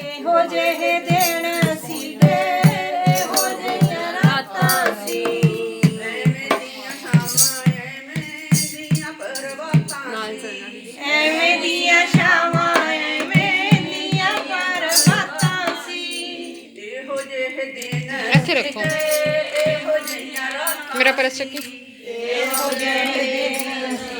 ਇਹੋ ਜਿਹੇ ਦੇਣ ਅਸੀਂ ਡੇਰੇ ਹੋ ਜਿਹੀਆਂ ਰਾਤਾਂ ਸੀ ਐਵੇਂ ਦੀਆਂ ਸ਼ਾਮਾਂ ਐਵੇਂ ਦੀਆਂ ਪਰਮਾਤਾਂ ਸੀ ਇੱਥੇ ਰੱਖੋ। ਇਹੋ ਜਿਹੀਆਂ ਰਾਤਾਂ ਮੇਰਾ ਪਰਸ ਚੱਕੀ। ਇਹੋ ਜਿਹੇ ਦਿਨ ਸੀ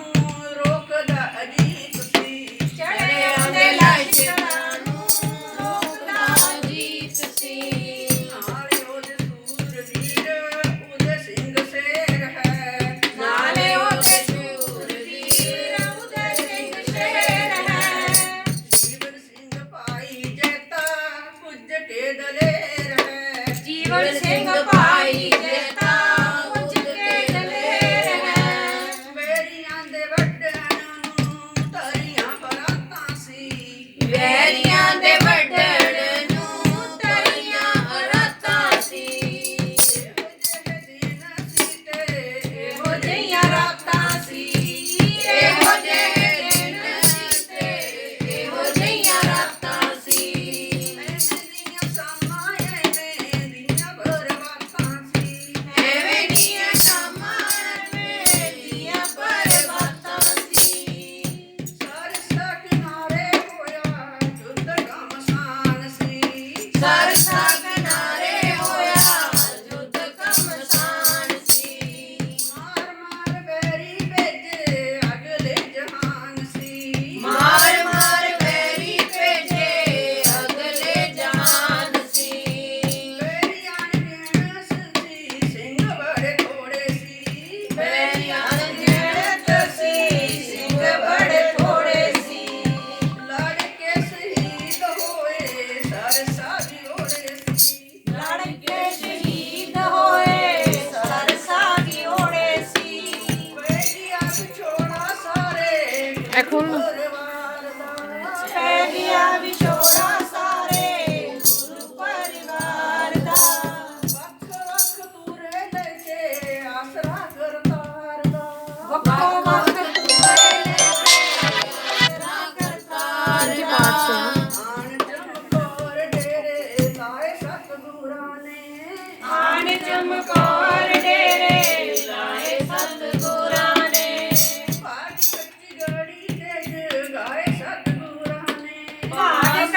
哭了。